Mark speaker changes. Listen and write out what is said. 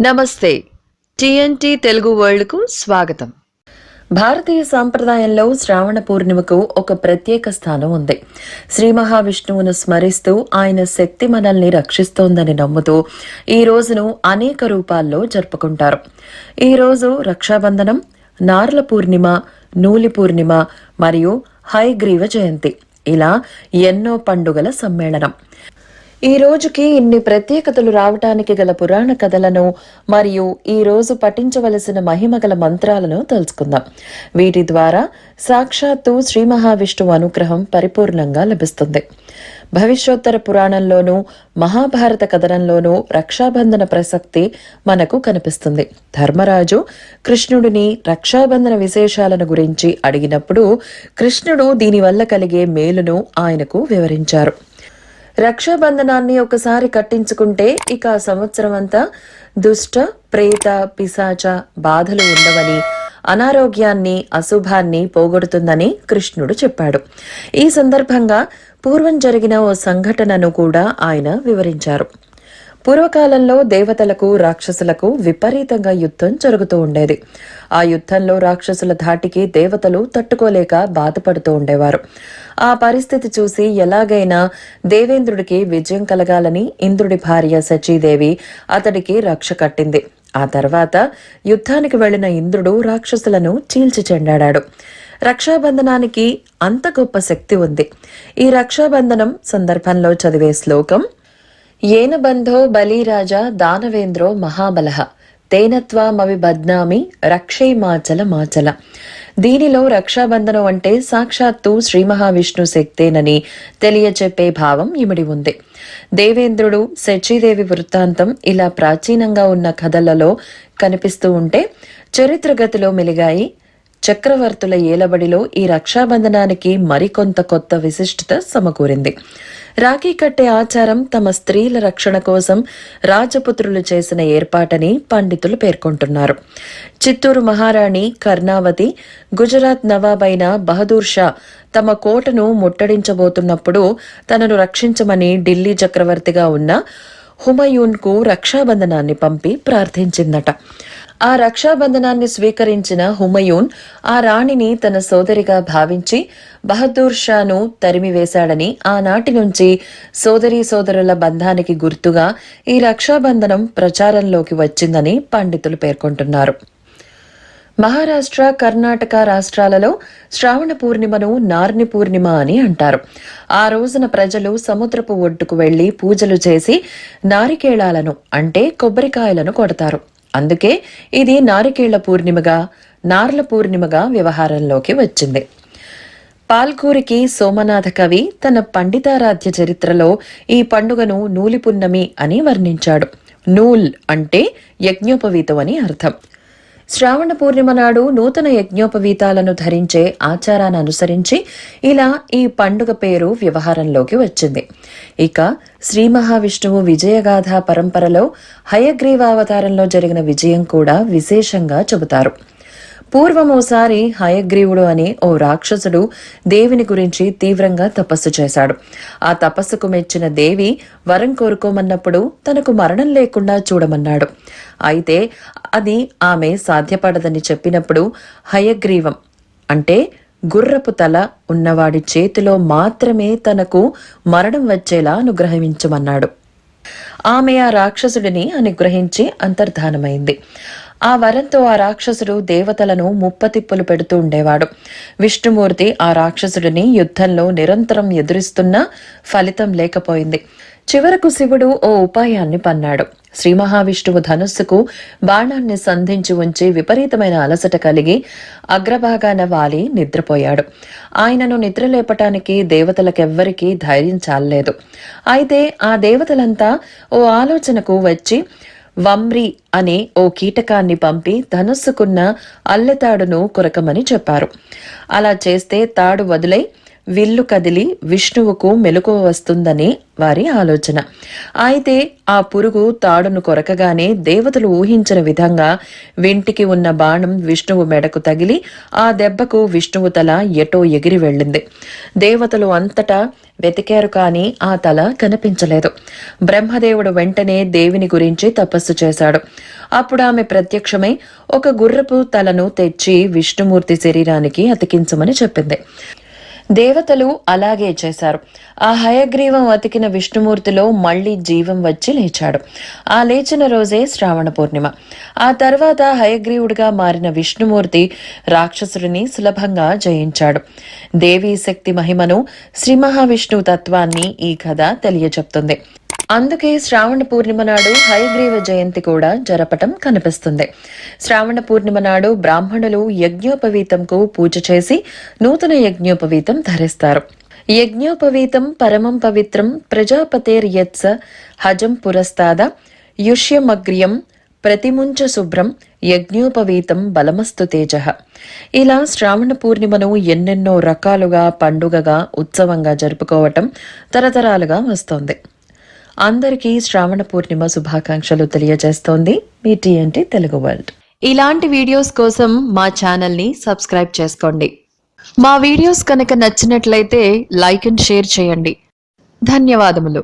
Speaker 1: నమస్తే. టిఎన్టీ తెలుగు వరల్డ్కు స్వాగతం. భారతీయ సాంప్రదాయంలో శ్రావణ పూర్ణిమకు ఒక ప్రత్యేక స్థానం ఉంది. శ్రీ మహావిష్ణువును స్మరిస్తూ ఆయన శక్తి మనల్ని రక్షిస్తోందని నమ్ముతూ ఈ రోజును అనేక రూపాల్లో జరుపుకుంటారు. ఈ రోజు రక్షాబంధనం నార్ల పూర్ణిమ నూలి పూర్ణిమ మరియు హైగ్రీవ జయంతి ఇలా ఎన్నో పండుగల సమ్మేళనం. ఈ రోజుకి ఇన్ని ప్రత్యేకతలు రావటానికి గల పురాణ కథలను మరియు ఈ రోజు పఠించవలసిన మహిమగల మంత్రాలను తెలుసుకుందాం వీటి ద్వారా సాక్షాత్తు శ్రీ మహావిష్ణువు అనుగ్రహం పరిపూర్ణంగా లభిస్తుంది. భవిష్యోత్తర పురాణంలోనూ మహాభారత కథనంలోనూ రక్షాబంధన ప్రసక్తి మనకు కనిపిస్తుంది. ధర్మరాజు కృష్ణుడిని రక్షాబంధన విశేషాలను గురించి అడిగినప్పుడు కృష్ణుడు దీనివల్ల కలిగే మేలును ఆయనకు వివరించారు. రక్షాబంధనాన్ని ఒకసారి కట్టించుకుంటే ఇక ఆ సంవత్సరం అంతా దుష్ట ప్రేత పిశాచ బాధలు ఉండవని అనారోగ్యాన్ని అశుభాన్ని పోగొడుతుందని కృష్ణుడు చెప్పాడు. ఈ సందర్భంగా పూర్వం జరిగిన ఓ సంఘటనను కూడా ఆయన వివరించారు. పూర్వకాలంలో దేవతలకు రాక్షసులకు విపరీతంగా యుద్ధం జరుగుతూ ఉండేది. ఆ యుద్ధంలో రాక్షసుల ధాటికి దేవతలు తట్టుకోలేక బాధపడుతూ ఉండేవారు. ఆ పరిస్థితి చూసి ఎలాగైనా దేవేంద్రుడికి విజయం కలగాలని ఇంద్రుడి భార్య సచీదేవి అతడికి రక్ష కట్టింది. ఆ తర్వాత యుద్ధానికి వెళ్ళిన ఇంద్రుడు రాక్షసులను చీల్చి చెండాడాడు. రక్షాబంధనానికి అంత గొప్ప శక్తి ఉంది. ఈ రక్షాబంధనం సందర్భంలో చదివే శ్లోకం ఏన బంధో బలిరాజా దానవేంద్రో మహాబలహ తేనత్వామవి బద్నామి రక్షే మాచల మాచల. దీనిలో రక్షాబంధనం అంటే సాక్షాత్తు శ్రీ మహావిష్ణు శక్తేనని తెలియచెప్పే భావం ఇమిడి ఉంది. దేవేంద్రుడు శచీదేవి వృత్తాంతం ఇలా ప్రాచీనంగా ఉన్న కథలలో కనిపిస్తూ ఉంటే చరిత్రగతిలో మెలిగాయి చక్రవర్తుల ఏలబడిలో ఈ రక్షాబంధనానికి మరికొంత కొత్త విశిష్టత సమకూరింది. రాఖీ కట్టే ఆచారం తమ స్త్రీల రక్షణ కోసం రాజపుత్రులు చేసిన ఏర్పాటని పండితులు పేర్కొంటున్నారు. చిత్తూరు మహారాణి కర్ణావతి గుజరాత్ నవాబ్ అయిన బహదూర్ షా తమ కోటను ముట్టడించబోతున్నప్పుడు తనను రక్షించమని ఢిల్లీ చక్రవర్తిగా ఉన్న హుమయూన్కు రక్షాబంధనాన్ని పంపి ప్రార్థించిందట. ఆ రక్షాబంధనాన్ని స్వీకరించిన హుమయూన్ ఆ రాణిని తన సోదరిగా భావించి బహదూర్ షాను తరిమివేశాడని ఆనాటి నుంచి సోదరీ సోదరుల బంధానికి గుర్తుగా ఈ రక్షాబంధనం ప్రచారంలోకి వచ్చిందని పండితులు పేర్కొంటున్నారు. మహారాష్ట్ర కర్ణాటక రాష్ట్రాలలో శ్రావణ పూర్ణిమను నార్ని పూర్ణిమ అని అంటారు. ఆ రోజున ప్రజలు సముద్రపు ఒడ్డుకు వెళ్ళి పూజలు చేసి నారికేళాలను అంటే కొబ్బరికాయలను కొడతారు. అందుకే ఇది నారికేళ్ళ పూర్ణిమగా నార్ల పూర్ణిమగా వ్యవహారంలోకి వచ్చింది. పాల్కూరికి సోమనాథ కవి తన పండితారాధ్య చరిత్రలో ఈ పండుగను నూలి పున్నమి అని వర్ణించాడు. నూల్ అంటే యజ్ఞోపవీతం అని అర్థం. శ్రావణ పూర్ణిమ నాడు నూతన యజ్ఞోపవీతాలను ధరించే ఆచారాన్ని అనుసరించి ఇలా ఈ పండుగ పేరు వ్యవహారంలోకి వచ్చింది. ఇక శ్రీ మహావిష్ణువు విజయగాథ పరంపరలో హయగ్రీవావతారంలో జరిగిన విజయం కూడా విశేషంగా చెబుతారు. పూర్వం ఓసారి హయగ్రీవుడు అనే ఓ రాక్షసుడు దేవిని గురించి తీవ్రంగా తపస్సు చేశాడు. ఆ తపస్సుకు మెచ్చిన దేవి వరం కోరుకోమన్నప్పుడు తనకు మరణం లేకుండా చూడమన్నాడు. అయితే అది ఆమె సాధ్యపడదని చెప్పినప్పుడు హయగ్రీవం అంటే గుర్రపు తల ఉన్నవాడి చేతిలో మాత్రమే తనకు మరణం వచ్చేలా అనుగ్రహించమన్నాడు. ఆమె ఆ రాక్షసుడిని అనుగ్రహించి అంతర్ధానమైంది. ఆ వరంతో ఆ రాక్షసుడు దేవతలను ముప్పతిప్పులు పెడుతూ ఉండేవాడు. విష్ణుమూర్తి ఆ రాక్షసుడిని యుద్ధంలో నిరంతరం ఎదురిస్తున్నా ఫలితం లేకపోయింది. చివరకు శివుడు ఓ ఉపాయాన్ని పన్నాడు. శ్రీ మహావిష్ణువు ధనుస్సుకు బాణాన్ని సంధించి ఉంచి విపరీతమైన అలసట కలిగి అగ్రభాగాన వాలి నిద్రపోయాడు. ఆయనను నిద్రలేపటానికి దేవతలకెవ్వరికీ ధైర్యం చాలలేదు. అయితే ఆ దేవతలంతా ఓ ఆలోచనకు వచ్చి వమ్రి అనే ఓ కీటకాన్ని పంపి ధనుస్సుకున్న అల్లెతాడును కొరకమని చెప్పారు. అలా చేస్తే తాడు వదిలై విల్లు కదిలి విష్ణువుకు మెలకువ వస్తుందని వారి ఆలోచన. అయితే ఆ పురుగు తాడును కొరకగానే దేవతలు ఊహించిన విధంగా వెంటికి ఉన్న బాణం విష్ణువు మెడకు తగిలి ఆ దెబ్బకు విష్ణువు తల ఎటో ఎగిరి వెళ్ళింది. దేవతలు అంతటా వెతికారు కానీ ఆ తల కనిపించలేదు. బ్రహ్మదేవుడు వెంటనే దేవిని గురించి తపస్సు చేశాడు. అప్పుడు ఆమె ప్రత్యక్షమై ఒక గుర్రపు తలను తెచ్చి విష్ణుమూర్తి శరీరానికి అతికించమని చెప్పింది. దేవతలు అలాగే చేశారు. ఆ హయగ్రీవం అతికిన విష్ణుమూర్తిలో మళ్ళీ జీవం వచ్చి లేచాడు. ఆ లేచిన రోజే శ్రావణ పూర్ణిమ. ఆ తర్వాత హయగ్రీవుడిగా మారిన విష్ణుమూర్తి రాక్షసుడిని సులభంగా జయించాడు. దేవీ శక్తి మహిమను శ్రీ మహావిష్ణు తత్వాన్ని ఈ కథ తెలియజెప్తుంది అందుకే శ్రావణ పూర్ణిమ నాడు హయగ్రీవ జయంతి కూడా జరపటం కనిపిస్తుంది. శ్రావణ పూర్ణిమ నాడు బ్రాహ్మణులు యజ్ఞోపవీతంకు పూజ చేసి నూతన యజ్ఞోపవీతం ధరిస్తారు. యజ్ఞోపవీతం పరమం పవిత్రం ప్రజాపతేర్ యత్స హజం పురస్తాద యుష్యమగ్ర్యం ప్రతిముంచ శుభ్రం యజ్ఞోపవీతం బలమస్తు తేజ. ఇలా శ్రావణ పూర్ణిమను ఎన్నెన్నో రకాలుగా పండుగగా ఉత్సవంగా జరుపుకోవటం తరతరాలుగా వస్తోంది. అందరికీ శ్రావణ పూర్ణిమ శుభాకాంక్షలు తెలియజేస్తోంది మీ టీఎన్టీ తెలుగు వరల్డ్. ఇలాంటి వీడియోస్ కోసం మా ఛానల్ని సబ్స్క్రైబ్ చేసుకోండి. మా వీడియోస్ కనుక నచ్చినట్లయితే లైక్ అండ్ షేర్ చేయండి. ధన్యవాదములు.